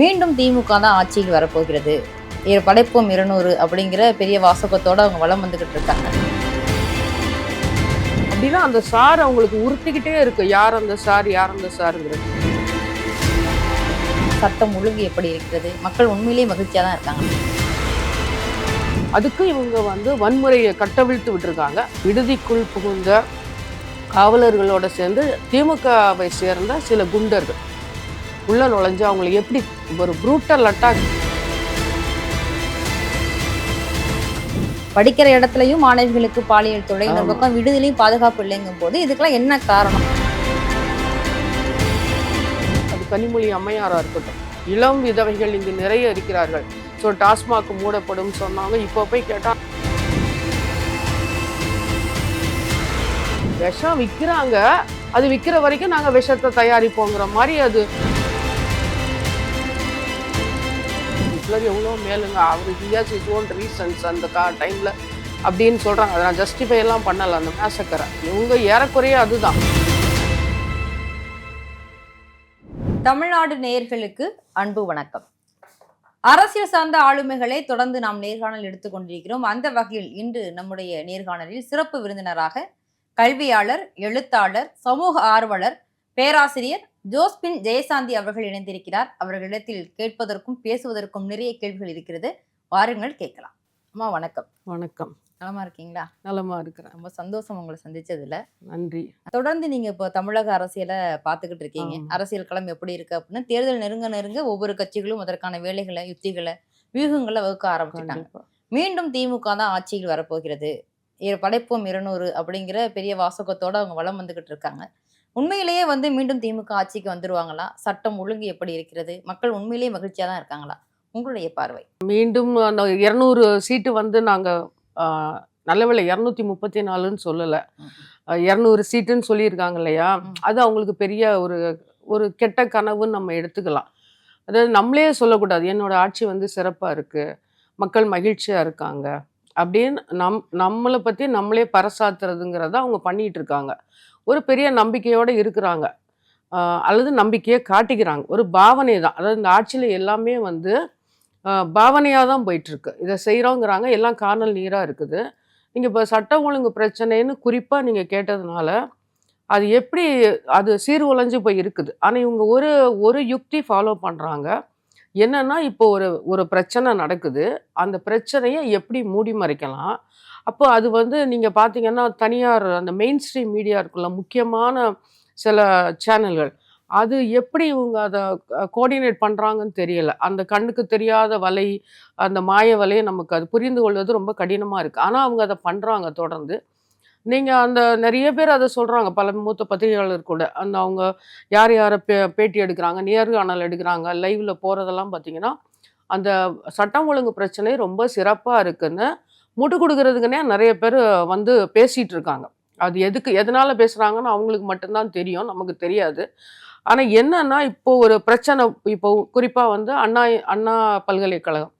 மீண்டும் திமுக தான் ஆட்சியில் வரப்போகிறது. படைப்போம் இருநூறு அப்படிங்கிற பெரிய வாசகத்தோட அவங்க வளம் வந்துகிட்டு இருக்காங்க. அப்படின்னா அந்த சார் அவங்களுக்கு உறுத்திக்கிட்டே இருக்கு. யார் அந்த சார் யார் அந்த சாருங்கிறது. சட்டம் ஒழுங்கு எப்படி இருக்கிறது? மக்கள் உண்மையிலேயே மகிழ்ச்சியா தான் இருக்காங்க. அதுக்கு இவங்க வந்து வன்முறையை கட்டவிழ்த்து விட்டுருக்காங்க. விடுதிக்குள் புகுந்த காவலர்களோட சேர்ந்து திமுகவை சேர்ந்த சில குண்டர்கள். உள்ள நுழைஞ்சு அவங்களை எப்படி ஒரு ப்ரூட்டல் அட்டாக் படிக்கிற இடத்துலயும் மாணவிகளுக்கு பாலியல் தொலை இந்த. பக்கம் விடுதலையும் பாதுகாப்பு இல்லைங்கும் போது இதுக்கெல்லாம் என்ன காரணம்? அது கனிமொழி அம்மையாரா இருக்கட்டும். இளம் விதவைகள் இங்கு நிறைய இருக்கிறார்கள். ஸோ டாஸ்மாக் மூடப்படும் சொன்னாங்க. இப்போ போய் கேட்டா விஷம் விற்கிறாங்க அது விற்கிற வரைக்கும் நாங்கள் விஷத்தை தயாரிப்போங்கிற மாதிரி அது ஹிட்லர் எவ்வளோ மேலுங்க அவர் he has his own reasons அந்த கா டைமில் அப்படின்னு சொல்கிறாங்க அதை நான் ஜஸ்டிஃபை எல்லாம் பண்ணலை அந்த மேசக்கரை இவங்க ஏறக்குறைய அதுதான். தமிழ்நாடு நேர்களுக்கு அன்பு வணக்கம். அரசியல் சார்ந்த ஆளுமைகளை தொடர்ந்து நாம் நேர்காணல் எடுத்துக்கொண்டிருக்கிறோம் அந்த வகையில் இன்று நம்முடைய நேர்காணலில் சிறப்பு விருந்தினராக கல்வியாளர் எழுத்தாளர் சமூக ஆர்வலர் பேராசிரியர் ஜோஸ்பின் ஜெயசாந்தி அவர்கள் இணைந்திருக்கிறார். அவர்களிடத்தில் கேட்பதற்கும் பேசுவதற்கும் நிறைய கேள்விகள் இருக்கிறது. வாருங்கள் கேட்கலாம். அம்மா வணக்கம். வணக்கம். நலமா இருக்கீங்களா? நலமா இருக்கிறேன். ரொம்ப சந்தோஷம் உங்களை சந்திச்சதுல. நன்றி. தொடர்ந்து நீங்க இப்போ தமிழக அரசியலை பார்த்துக்கிட்டு இருக்கீங்க. அரசியல் களம் எப்படி இருக்கு அப்படின்னு தேர்தல் நெருங்க நெருங்க ஒவ்வொரு கட்சிகளும் அதற்கான வேலைகளை யுத்திகளை வியூகங்களை வகுக்க ஆரம்பிச்சிட்டாங்க. மீண்டும் திமுக தான் ஆட்சியில் வரப்போகிறது. படைப்போம் இருநூறு அப்படிங்கிற பெரிய வாசகத்தோட அவங்க வளம் வந்துகிட்டு இருக்காங்க. உண்மையிலேயே வந்து மீண்டும் திமுக ஆட்சிக்கு வந்துருவாங்களா? சட்டம் ஒழுங்கு எப்படி இருக்கிறது? மக்கள் உண்மையிலேயே மகிழ்ச்சியா தான் இருக்காங்களா? உங்களுடைய பார்வை. மீண்டும் அந்த இரநூறு சீட்டு வந்து நாங்கள் நல்ல வேளை இரநூத்தி முப்பத்தி நாலுன்னு சொல்லலை. இரநூறு சீட்டுன்னு சொல்லியிருக்காங்க இல்லையா. அது அவங்களுக்கு பெரிய ஒரு ஒரு கெட்ட கனவுன்னு நம்ம எடுத்துக்கலாம். அதாவது நம்மளே சொல்லக்கூடாது என்னோட ஆட்சி வந்து சிறப்பாக இருக்குது மக்கள் மகிழ்ச்சியாக இருக்காங்க அப்படின்னு நம் நம்மளை பற்றி நம்மளே பறைசாத்துறதுங்கிறத அவங்க பண்ணிட்டு இருக்காங்க. ஒரு பெரிய நம்பிக்கையோடு இருக்கிறாங்க. அல்லது நம்பிக்கையை காட்டிக்கிறாங்க. ஒரு பாவனை தான் அதாவது இந்த ஆட்சியில் எல்லாமே வந்து பாவனையாக தான் போயிட்டுருக்கு. இதை செய்கிறோங்கிறாங்க எல்லாம் காணல் நீராக இருக்குது. நீங்கள் இப்போ சட்டம் ஒழுங்கு பிரச்சனைன்னு குறிப்பாக நீங்கள் கேட்டதுனால அது எப்படி அது சீர் சீர்குலைஞ்சு போய் இருக்குது. ஆனால் இவங்க ஒரு ஒரு யுக்தி ஃபாலோ பண்ணுறாங்க என்னென்னா இப்போ ஒரு ஒரு பிரச்சனை நடக்குது. அந்த பிரச்சனையை எப்படி மூடி மறைக்கலாம்? அப்போ அது வந்து நீங்கள் பார்த்தீங்கன்னா தனியார் அந்த மெயின் ஸ்ட்ரீம் மீடியா இருக்குல்ல முக்கியமான சில சேனல்கள் அது எப்படி இவங்க அதை கோஆர்டினேட் பண்ணுறாங்கன்னு தெரியல. அந்த கண்ணுக்கு தெரியாத வலை அந்த மாய வலையை நமக்கு அது புரிந்து கொள்வது ரொம்ப கடினமாக இருக்குது ஆனால் அவங்க அதை பண்ணுறாங்க தொடர்ந்து. நீங்கள் அந்த நிறைய பேர் அதை சொல்கிறாங்க பல மூத்த பத்திரிகையாளர் கூட. அந்த அவங்க யார் யாரை பே பேட்டி எடுக்கிறாங்க நேர்காணல் எடுக்கிறாங்க லைவில் போகிறதெல்லாம் பார்த்தீங்கன்னா அந்த சட்டம் ஒழுங்கு பிரச்சனை ரொம்ப சிறப்பாக இருக்குன்னு முட்டு கொடுக்கறதுக்குனே நிறைய பேர் வந்து பேசிகிட்டு இருக்காங்க அது எதுக்கு எதனால் பேசுகிறாங்கன்னு அவங்களுக்கு மட்டும்தான் தெரியும் நமக்கு தெரியாது. ஆனால் என்னன்னா இப்போ ஒரு பிரச்சனை இப்போ குறிப்பாக வந்து அண்ணா அண்ணா பல்கலைக்கழகம்.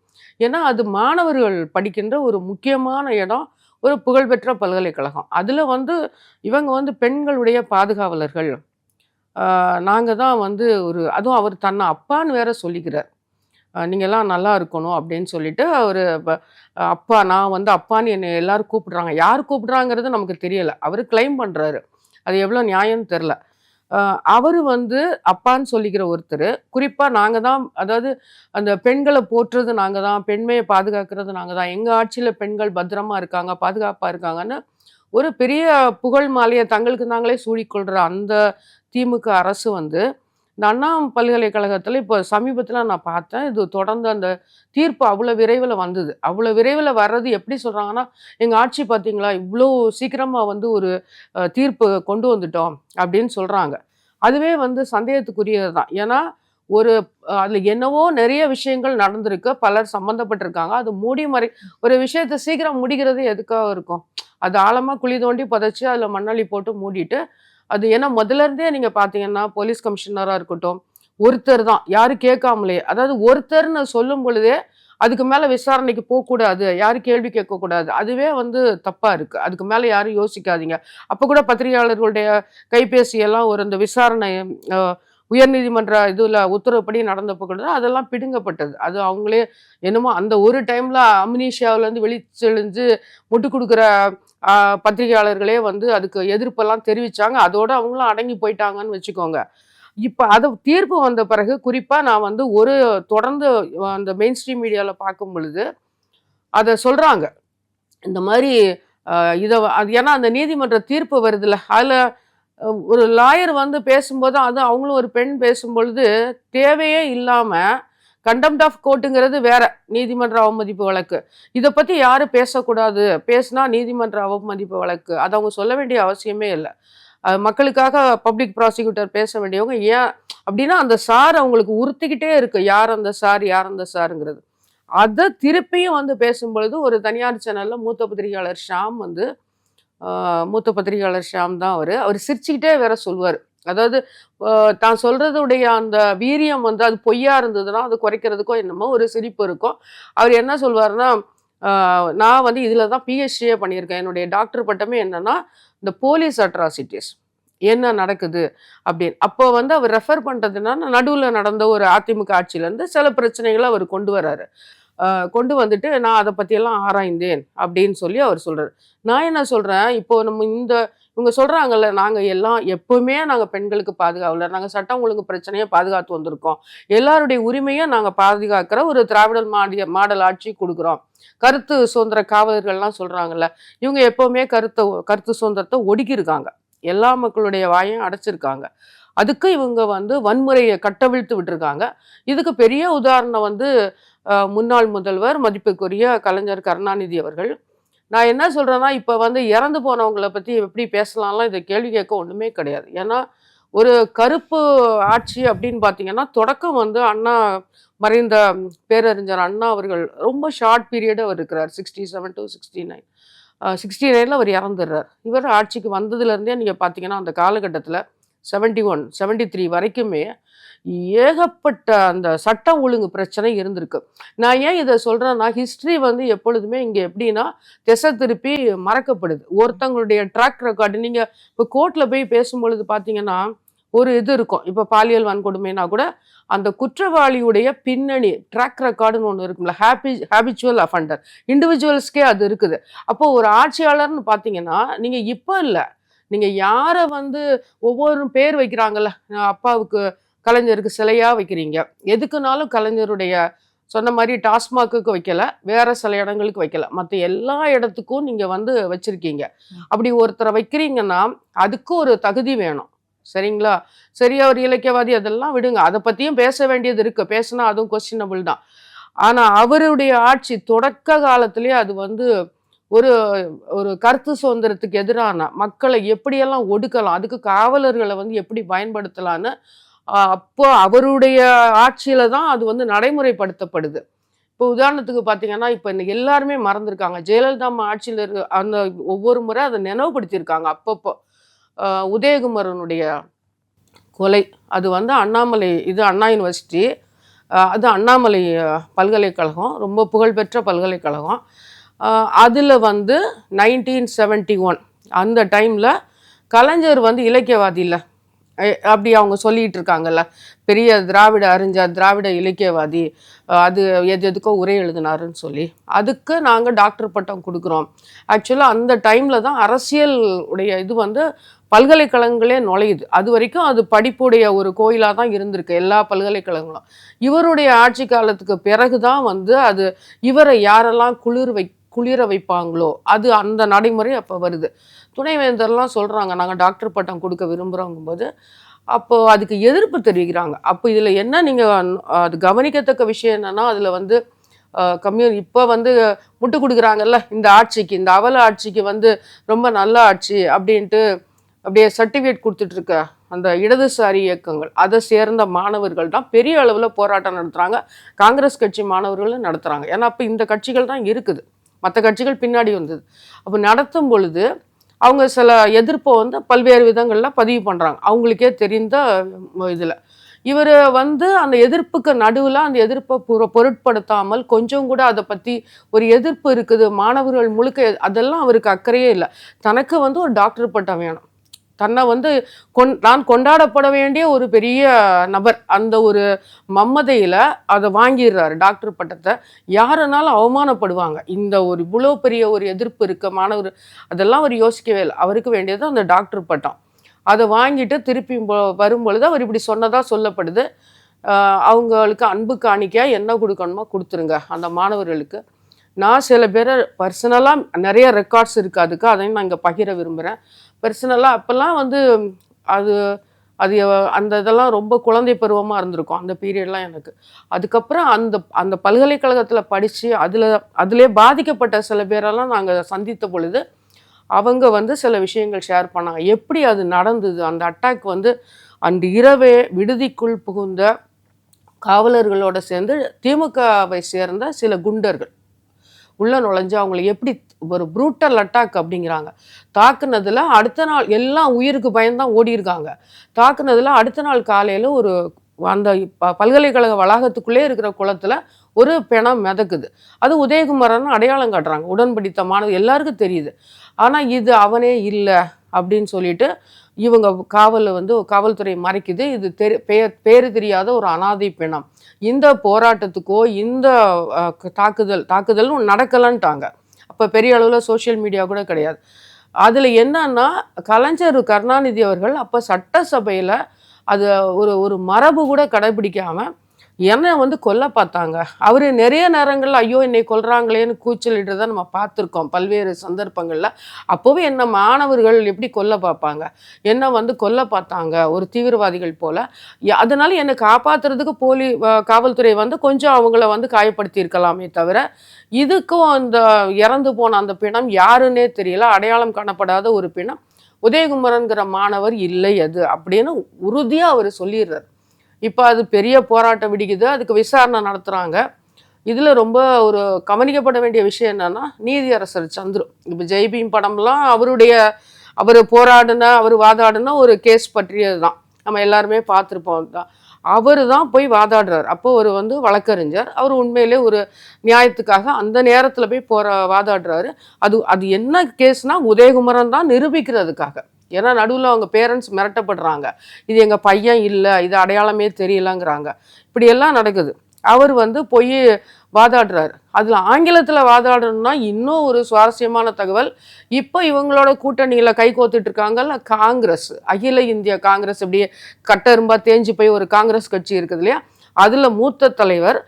ஏன்னா அது மாணவர்கள் படிக்கின்ற ஒரு முக்கியமான இடம் ஒரு புகழ்பெற்ற பல்கலைக்கழகம். அதில் வந்து இவங்க வந்து பெண்களுடைய பாதுகாவலர்கள். நாங்கள் தான் வந்து ஒரு அதுவும் அவர் தன்னை அப்பான்னு வேற சொல்லிக்கிறார். நீங்கள்லாம் நல்லா இருக்கணும் அப்படின்னு சொல்லிட்டு அவர் அப்பா நான் வந்து அப்பான்னு என்னை எல்லாரும் கூப்பிடுறாங்க. யார் கூப்பிடுறாங்கிறது நமக்கு தெரியலை. அவர் கிளைம் பண்ணுறாரு அது எவ்வளோ நியாயம்னு தெரில. அவர் வந்து அப்பான்னு சொல்லிக்கிற ஒருத்தர் குறிப்பாக நாங்கள் தான் அதாவது அந்த பெண்களை போற்றுறது நாங்கள் தான் பெண்மையை பாதுகாக்கிறது நாங்கள் தான். எங்கள் ஆட்சியில் பெண்கள் பத்திரமா இருக்காங்க பாதுகாப்பாக இருக்காங்கன்னு ஒரு பெரிய புகழ் மாலையை தங்களுக்கு நாங்களே சூடிக்கொள்கிற அந்த திமுக அரசு வந்து இந்த அண்ணா பல்கலைக்கழகத்தில் இப்போ சமீபத்தில் நான் பார்த்தேன் இது தொடர்ந்து அந்த தீர்ப்பு அவ்வளோ விரைவில் வந்தது. அவ்வளோ விரைவில் வர்றது எப்படி சொல்கிறாங்கன்னா எங்கள் ஆட்சி பார்த்தீங்களா இவ்வளோ சீக்கிரமாக வந்து ஒரு தீர்ப்பு கொண்டு வந்துட்டோம் அப்படின்னு சொல்கிறாங்க அதுவே வந்து சந்தேகத்துக்குரியது தான் ஏன்னா ஒரு அதில் என்னவோ நிறைய விஷயங்கள் நடந்திருக்கு பலர் சம்மந்தப்பட்டிருக்காங்க அது மூடி மறை ஒரு விஷயத்தை சீக்கிரம் முடிக்கிறது எதுக்காக இருக்கும்? அது ஆழமாக குழி தோண்டி புதைச்சி அதில் மண்ணள்ளி போட்டு மூடிட்டு அது ஏன்னா முதல்ல இருந்தே நீங்கள் பார்த்தீங்கன்னா போலீஸ் கமிஷனராக இருக்கட்டும் ஒருத்தர் தான் யாரும் கேட்காமலே. அதாவது ஒருத்தர்னு சொல்லும் பொழுதே அதுக்கு மேலே விசாரணைக்கு போகக்கூடாது யாரும் கேள்வி கேட்கக்கூடாது. அதுவே வந்து தப்பாக இருக்குது அதுக்கு மேலே யாரும் யோசிக்காதீங்க. அப்போ கூட பத்திரிகையாளர்களுடைய கைபேசியெல்லாம் ஒரு இந்த விசாரணை உயர்நீதிமன்ற இதுல உத்தரவுப்படி நடந்தப்போ கூட அதெல்லாம் பிடுங்கப்பட்டது. அது அவங்களே என்னமோ அந்த ஒரு டைம்ல அம்னீஷியாவுல இருந்து வெளிச்செழிஞ்சு முட்டு கொடுக்குற பத்திரிகையாளர்களே வந்து அதுக்கு எதிர்ப்பெல்லாம் தெரிவித்தாங்க அதோடு அவங்களும் அடங்கி போயிட்டாங்கன்னு வச்சுக்கோங்க. இப்போ அது தீர்ப்பு வந்த பிறகு குறிப்பாக நான் வந்து ஒரு தொடர்ந்து அந்த மெயின் ஸ்ட்ரீம் மீடியாவில் பார்க்கும் பொழுது அதை சொல்கிறாங்க இந்த மாதிரி இதை அது ஏன்னா அந்த நீதிமன்ற தீர்ப்பு வருதுல்ல. அதில் ஒரு லாயர் வந்து பேசும்போது அது அவங்களும் ஒரு பெண் பேசும்பொழுது தேவையே இல்லாமல் கண்டெம்ட் ஆஃப் கோர்ட்டுங்கிறது வேற நீதிமன்ற அவமதிப்பு வழக்கு. இதை பற்றி யாரும் பேசக்கூடாது. பேசினா நீதிமன்ற அவமதிப்பு வழக்கு. அதை அவங்க சொல்ல வேண்டிய அவசியமே இல்லை. மக்களுக்காக பப்ளிக் ப்ராசிக்யூட்டர் பேச வேண்டியவங்க ஏன் அப்படின்னா அந்த சார் அவங்களுக்கு உறுத்திக்கிட்டே இருக்கு. யார் அந்த சார் யார் அந்த சாருங்கிறது. அதை திருப்பியும் வந்து பேசும்பொழுது ஒரு தனியார் சேனல்ல மூத்த பத்திரிகையாளர் ஷாம் வந்து மூத்த பத்திரிகையாளர் ஷாம் தான் அவர். அவர் சிரிச்சுக்கிட்டே வேற சொல்லுவார் அதாவது தான் சொல்றதுடைய அந்த வீரியம் வந்து அது பொய்யா இருந்ததுன்னா அது குறைக்கிறதுக்கோ என்னமோ ஒரு சிரிப்பு இருக்கும். அவர் என்ன சொல்வார்னா நான் வந்து இதில் தான் பிஹெச்டியே பண்ணியிருக்கேன். என்னுடைய டாக்டர் பட்டமே என்னன்னா இந்த போலீஸ் அட்ராசிட்டிஸ் என்ன நடக்குது? அப்படின்னு. அப்போ வந்து அவர் ரெஃபர் பண்ணுறதுனா நடுவில் நடந்த ஒரு அதிமுக ஆட்சியிலேருந்து சில பிரச்சனைகளை அவர் கொண்டு வர்றாரு கொண்டு வந்துட்டு நான் அதை பற்றியெல்லாம் ஆராய்ந்தேன். அப்படின்னு சொல்லி அவர் சொல்கிறார் நான் என்ன சொல்கிறேன் இப்போ நம்ம இந்த இவங்க சொல்கிறாங்கல்ல நாங்கள் எல்லாம் எப்பவுமே நாங்கள் பெண்களுக்கு பாதுகாவல நாங்கள் சட்டம் ஒழுங்கு பிரச்சனையை பாதுகாத்து வந்திருக்கோம். எல்லாருடைய உரிமையும் நாங்கள் பாதுகாக்கிற ஒரு திராவிடர் மாடிய மாடல் ஆட்சி கொடுக்குறோம். கருத்து சுதந்திர காவலர்கள்லாம் சொல்கிறாங்கல்ல இவங்க எப்பவுமே கருத்தை கருத்து சுதந்திரத்தை ஒடுக்கியிருக்காங்க. எல்லா மக்களுடைய வாயும் அடைச்சிருக்காங்க. அதுக்கு இவங்க வந்து வன்முறையை கட்டவிழ்த்து விட்டுருக்காங்க. இதுக்கு பெரிய உதாரணம் வந்து முன்னாள் முதல்வர் மதிப்புக்குரிய கலைஞர் கருணாநிதி அவர்கள். நான் என்ன சொல்கிறேன்னா இப்போ வந்து இறந்து போனவங்களை பற்றி எப்படி பேசலாம்லாம் இதை கேள்வி கேட்க ஒன்றுமே கிடையாது. ஏன்னா ஒரு கருப்பு ஆட்சி அப்படின்னு பார்த்தீங்கன்னா தொடக்கம் வந்து அண்ணா மறைந்த பேரறிஞர் அண்ணா அவர்கள் ரொம்ப ஷார்ட் பீரியட் அவர் இருக்கிறார். Sixty seven to sixty nine sixty நைனில் அவர் இறந்துடுறார். இவர் ஆட்சிக்கு வந்ததுலேருந்தே நீங்கள் பார்த்தீங்கன்னா அந்த காலகட்டத்தில் செவன்டி ஒன் செவன்டி த்ரீ வரைக்குமே ஏகப்பட்ட அந்த சட்ட ஒழுங்கு பிரச்சனை இருந்திருக்கு. நான் ஏன் இதை சொல்கிறேன்னா ஹிஸ்ட்ரி வந்து எப்பொழுதுமே இங்கே எப்படின்னா திசை திருப்பி மறக்கப்படுது. ஒருத்தங்களுடைய ட்ராக் ரெக்கார்டு நீங்கள் இப்போ கோர்ட்டில் போய் பேசும்பொழுது பார்த்தீங்கன்னா ஒரு இது இருக்கும். இப்போ பாலியல் வன்கொடுமைனா கூட அந்த குற்றவாளியுடைய பின்னணி ட்ராக் ரெக்கார்டுன்னு ஒன்று இருக்கும்ல ஹாப்பி ஹேபிச்சுவல் அஃபண்டர் இண்டிவிஜுவல்ஸ்க்கே அது இருக்குது. அப்போது ஒரு ஆட்சியாளர்னு பார்த்தீங்கன்னா நீங்கள் இப்போ இல்லை நீங்கள் யாரை வந்து ஒவ்வொரு பேர் வைக்கிறாங்கல்ல அப்பாவுக்கு கலைஞருக்கு சிலையா வைக்கிறீங்க. எதுக்குனாலும் கலைஞருடைய சொன்ன மாதிரி டாஸ்மாக்கு வைக்கல வேற சில இடங்களுக்கு வைக்கல. மற்ற எல்லா இடத்துக்கும் நீங்க வந்து வச்சிருக்கீங்க. அப்படி ஒருத்தரை வைக்கிறீங்கன்னா அதுக்கு ஒரு தகுதி வேணும். சரிங்களா? சரி அவர் இலக்கியவாதி அதெல்லாம் விடுங்க. அதை பத்தியும் பேச வேண்டியது இருக்கு. பேசினா அதுவும் கொஸ்டினபிள் தான். ஆனா அவருடைய ஆட்சி தொடக்க காலத்திலேயே அது வந்து ஒரு ஒரு கருத்து சுதந்திரத்துக்கு எதிரான மக்களை எப்படியெல்லாம் ஒடுக்கலாம் அதுக்கு காவலர்களை வந்து எப்படி பயன்படுத்தலான்னு அப்போ அவருடைய ஆட்சியில தான் அது வந்து நடைமுறைப்படுத்தப்படுது. இப்போ உதாரணத்துக்கு பார்த்தீங்கன்னா இப்போ எல்லாருமே மறந்துருக்காங்க. ஜெயலலிதா அம்மா ஆட்சியில் இருக்க அந்த ஒவ்வொரு முறை அதை நினைவுபடுத்தியிருக்காங்க அப்பப்போ. உதயகுமரனுடைய கொலை அது வந்து அண்ணாமலை இது அண்ணா யூனிவர்சிட்டி அது அண்ணாமலை பல்கலைக்கழகம் ரொம்ப புகழ்பெற்ற பல்கலைக்கழகம். அதில் வந்து நைன்டீன் செவன்ட்டி ஒன் அந்த டைமில் கலைஞர் வந்து இலக்கியவாதி இல்லை. அப்படி அவங்க சொல்லிகிட்டு இருக்காங்கல்ல. பெரிய திராவிட அறிஞர் திராவிட இலக்கியவாதி அது எது எதுக்கோ உரை எழுதினாருன்னு சொல்லி. அதுக்கு நாங்கள் டாக்டர் பட்டம் கொடுக்குறோம். ஆக்சுவலாக அந்த டைமில் தான் அரசியல் உடைய இது வந்து பல்கலைக்கழகங்களே நுழையுது. அது வரைக்கும் அது படிப்புடைய ஒரு கோயிலாக தான் இருந்திருக்கு எல்லா பல்கலைக்கழகங்களும். இவருடைய ஆட்சி காலத்துக்கு பிறகு தான் வந்து அது இவரை யாரெல்லாம் குளிர் வை குளிர வைப்பாங்களோ? அது அந்த நடைமுறை அப்போ வருது. துணைவேந்தர்லாம் சொல்கிறாங்க நாங்கள் டாக்டர் பட்டம் கொடுக்க விரும்புகிறோங்கும் போது அப்போது அதுக்கு எதிர்ப்பு தெரிவிக்கிறாங்க. அப்போ இதில் என்ன நீங்கள் அது கவனிக்கத்தக்க விஷயம் என்னென்னா அதில் வந்து கம்யூ இப்போ வந்து முட்டு கொடுக்குறாங்கல்ல இந்த ஆட்சிக்கு இந்த அவல ஆட்சிக்கு வந்து ரொம்ப நல்ல ஆட்சி அப்படின்ட்டு அப்படியே சர்டிஃபிகேட் கொடுத்துட்ருக்க அந்த இடதுசாரி இயக்கங்கள் அதை சேர்ந்த மாணவர்கள் தான் பெரிய அளவில் போராட்டம் நடத்துகிறாங்க காங்கிரஸ் கட்சி மாணவர்களும் நடத்துகிறாங்க ஏன்னா அப்போ இந்த கட்சிகள் தான் இருக்குது. மற்ற கட்சிகள் பின்னாடி வந்தது. அப்போ நடத்தும் பொழுது அவங்க சில எதிர்ப்பை வந்து பல்வேறு விதங்களில் பதிவு பண்ணுறாங்க அவங்களுக்கே தெரிந்த இதில். இவர் வந்து அந்த எதிர்ப்புக்கு நடுவில் அந்த எதிர்ப்பை புற பொருட்படுத்தாமல் கொஞ்சம் கூட அதை பற்றி ஒரு எதிர்ப்பு இருக்குது மாணவர்கள் முழுக்க அதெல்லாம் அவருக்கு அக்கறையே இல்லை. தனக்கு வந்து ஒரு டாக்டர் பட்டம் வேணும். தன்னை வந்து கொண் நான் கொண்டாடப்பட வேண்டிய ஒரு பெரிய நபர். அந்த ஒரு மம்மதையில் அதை வாங்கிடுறாரு டாக்டர் பட்டத்தை. யாருனாலும் அவமானப்படுவாங்க. இந்த ஒரு இவ்வளோ பெரிய ஒரு எதிர்ப்பு இருக்க மாணவர் அதெல்லாம் அவர் யோசிக்கவே இல்லை. அவருக்கு வேண்டியது அந்த டாக்டர் பட்டம். அதை வாங்கிட்டு திருப்பி போ- வரும்பொழுது அவர் இப்படி சொன்னதாக சொல்லப்படுது. அவங்களுக்கு அன்பு காணிக்க என்ன கொடுக்கணுமோ கொடுத்துருங்க அந்த மாணவர்களுக்கு. நான் சில பேரை பர்சனலாக நிறைய ரெக்கார்ட்ஸ் இருக்குது அதுக்கு அதையும் நான் இங்கே பகிர விரும்புகிறேன் பர்சனலாக அப்போல்லாம் வந்து அது அது அந்த இதெல்லாம் ரொம்ப குழந்தை பருவமாக இருந்திருக்கும் அந்த பீரியட்லாம் எனக்கு. அதுக்கப்புறம் அந்த அந்த பல்கலைக்கழகத்தில் படித்து அதில் அதிலே பாதிக்கப்பட்ட சில பேரெல்லாம் நாங்கள் சந்தித்த பொழுது அவங்க வந்து சில விஷயங்கள் ஷேர் பண்ணாங்க. எப்படி அது நடந்தது? அந்த அட்டாக் வந்து அந்த இரவே விடுதிக்குள் புகுந்த காவலர்களோடு சேர்ந்து திமுகவை சேர்ந்த சில குண்டர்கள். உள்ள நுழைஞ்சு அவங்கள எப்படி ஒரு ப்ரூட்டல் அட்டாக் அப்படிங்கிறாங்க. தாக்குனதுல அடுத்த நாள் எல்லாம் உயிருக்கு பயந்தான் ஓடி இருக்காங்க தாக்குனதுல அடுத்த நாள் காலையில ஒரு அந்த ப- பல்கலைக்கழக வளாகத்துக்குள்ளே இருக்கிற குளத்துல ஒரு பிணம் மிதக்குது. அது உதயகுமாரன் அடையாளம் காட்டுறாங்க. உடன்படித்தமானது மாணவர் எல்லாருக்கும் தெரியுது. ஆனா இது அவனே இல்லை அப்படின்னு சொல்லிட்டு இவங்க காவல் வந்து காவல்துறை மறைக்குது. இது தெரி பெயர் பேரு தெரியாத ஒரு அனாதை பிணம். இந்த போராட்டத்துக்கோ இந்த தாக்குதல் தாக்குதலும் நடக்கலன்ட்டாங்க. அப்போ பெரிய அளவில் சோஷியல் மீடியா கூட கிடையாது. அதில் என்னன்னா கலைஞர் கருணாநிதி அவர்கள் அப்போ சட்டசபையில் அது ஒரு ஒரு மரபு கூட கடைபிடிக்காமல் என்னை வந்து கொல்ல பார்த்தாங்க. அவர் நிறைய நேரங்களில் ஐயோ என்னை கொல்றாங்களேன்னு கூச்சலிட்டு நம்ம பார்த்துருக்கோம் பல்வேறு சந்தர்ப்பங்களில். அப்போவே என்ன மாணவர்கள் எப்படி கொல்ல பார்ப்பாங்க? என்ன வந்து கொல்ல பார்த்தாங்க ஒரு தீவிரவாதிகள் போல். அதனால் என்னை காப்பாற்றுறதுக்கு போலி காவல்துறை வந்து கொஞ்சம் அவங்கள வந்து காயப்படுத்தியிருக்கலாமே தவிர இதுக்கும் அந்த இறந்து போன அந்த பிணம் யாருன்னே தெரியல. அடையாளம் காணப்படாத ஒரு பிணம். உதயகுமரன்கிற மாணவர் இல்லை அது அப்படின்னு உறுதியாக அவர் சொல்லிடுறார். இப்போ அது பெரிய போராட்டம் விடிக்குது அதுக்கு விசாரணை நடத்துகிறாங்க இதில் ரொம்ப ஒரு கவனிக்கப்பட வேண்டிய விஷயம் என்னன்னா நீதியரசர் சந்துரு. இப்போ ஜெய்பீம் படம்லாம் அவருடைய அவர் போராடின அவர் வாதாடின ஒரு கேஸ் பற்றியது தான் நம்ம எல்லாருமே பார்த்துருப்போம். தான் அவர் தான் போய் வாதாடுறார். அப்போ ஒரு வந்து வழக்கறிஞர். அவர் உண்மையிலே ஒரு நியாயத்துக்காக அந்த நேரத்தில் போய் போற வாதாடுறாரு. அது அது என்ன கேஸ்னால் உதயகுமரன் தான் நிரூபிக்கிறதுக்காக. ஏன்னா நடுவில் அவங்க பேரண்ட்ஸ் மிரட்டப்படுறாங்க. இது எங்கள் பையன் இல்லை இது அடையாளமே தெரியலங்கிறாங்க. இப்படியெல்லாம் நடக்குது. அவர் வந்து போய் வாதாடுறாரு. அதில் ஆங்கிலத்தில் வாதாடணும்னா இன்னும் ஒரு சுவாரஸ்யமான தகவல். இப்போ இவங்களோட கூட்டணியில் கை கோத்துட்டு இருக்காங்கல்ல காங்கிரஸ். அகில இந்திய காங்கிரஸ் இப்படியே கட்டரும்பா தேஞ்சு போய் ஒரு காங்கிரஸ் கட்சி இருக்குது இல்லையா? அதில் மூத்த தலைவர்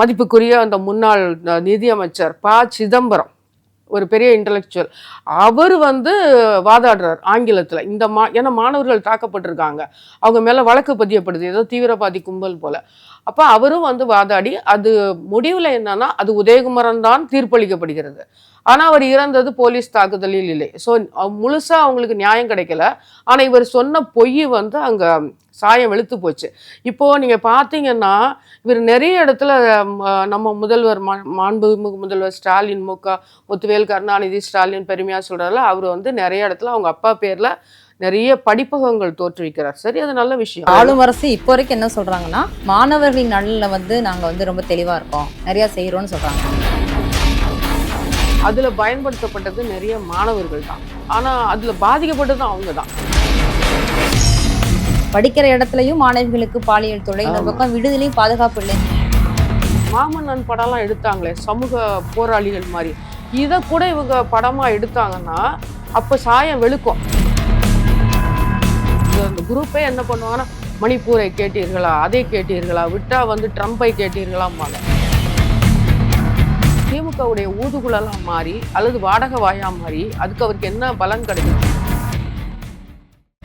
மதிப்புக்குரிய அந்த முன்னாள் நிதியமைச்சர் ப. சிதம்பரம். ஒரு பெரிய இன்டலெக்சுவல் அவர் வந்து வாதாடுறார் ஆங்கிலத்தில். இந்த மா ஏன்னா மாணவர்கள் தாக்கப்பட்டிருக்காங்க. அவங்க மேலே வழக்கு பதியப்படுது. ஏதோ தீவிரவாதி கும்பல் போல. அப்போ அவரும் வந்து வாதாடி அது முடிவில் என்னன்னா அது உதயகுமரன் தான் தீர்ப்பளிக்கப்படுகிறது. ஆனால் அவர் இறந்தது போலீஸ் தாக்குதலில் இல்லை. ஸோ முழுசாக அவங்களுக்கு நியாயம் கிடைக்கல. ஆனால் இவர் சொன்ன பொய் வந்து அங்கே சாயம் வெளுத்து போச்சு. இப்போது நீங்கள் பார்த்தீங்கன்னா இவர் நிறைய இடத்துல நம்ம முதல்வர் மா- மாண்புமிகு முதல்வர் ஸ்டாலின் முக முத்துவேல் கருணாநிதி ஸ்டாலின் பெருமையாக சொல்கிறாருல அவர் வந்து நிறைய இடத்துல அவங்க அப்பா பேரில் நிறைய படிப்பகங்கள் தோற்றுவிக்கிறார். சரி அது நல்ல விஷயம். ஆளும் அரசு இப்போ வரைக்கும் என்ன சொல்றாங்கன்னா மாணவர்களின் நலனில் வந்து நாங்க வந்து ரொம்ப தெளிவா இருக்கோம். நிறைய செய்யறோம்னு சொல்றாங்க. அதுல பயன்படுத்தப்பட்டது நிறைய மாணவர்கள் தான். ஆனா அதுல பாதிக்கப்பட்டது அவங்க தான். படிக்கிற இடத்துலயும் மாணவிகளுக்கு பாலியல் தொலை ஆமா. பக்கம் விடுதலையும் பாதுகாப்பு இல்லை. மாமன்னன் படம்லாம் எடுத்தாங்களே சமூக போராளிகள் மாதிரி. இதை கூட இவங்க படமா எடுத்தாங்கன்னா அப்ப சாயம் வெளுக்கும். அந்த குரூப்பே என்ன பண்ணுவாங்கன்னா மணிப்பூரை கேட்டீர்களா? அதை கேட்டீர்களா? விட்டா வந்து ட்ரம்பை கேட்டீர்களாம்பாங்க. திமுகவுடைய ஊதுகுழலாம் மாறி அல்லது வாடகை வாயா மாறி அதுக்கு அவருக்கு என்ன பலன் கிடைக்கும்